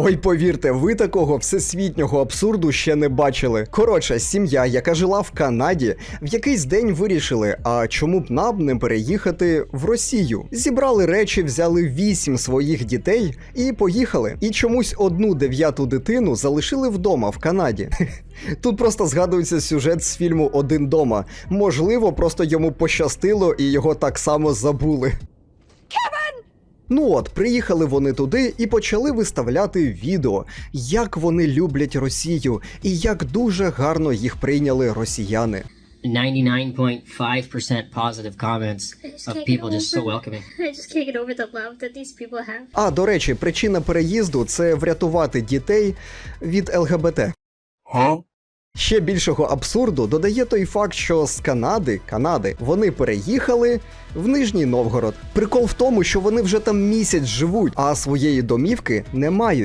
Ой, повірте, ви такого всесвітнього абсурду ще не бачили. Коротше, сім'я, яка жила в Канаді, в якийсь день вирішили, а чому б нам не переїхати в Росію? Зібрали речі, взяли вісім своїх дітей і поїхали. І чомусь одну дев'яту дитину залишили вдома в Канаді. Тут просто згадується сюжет з фільму Один дома. Можливо, просто йому пощастило і його так само забули. Ну от, приїхали вони туди і почали виставляти відео, як вони люблять Росію і як дуже гарно їх прийняли росіяни. 99.5% positive comments of people just so welcoming. I just can't get over the love that these people have. А до речі, причина переїзду це врятувати дітей від ЛГБТ. Ще більшого абсурду додає той факт, що з Канади, Канади, вони переїхали в Нижній Новгород. Прикол в тому, що вони вже там місяць живуть, а своєї домівки не мають.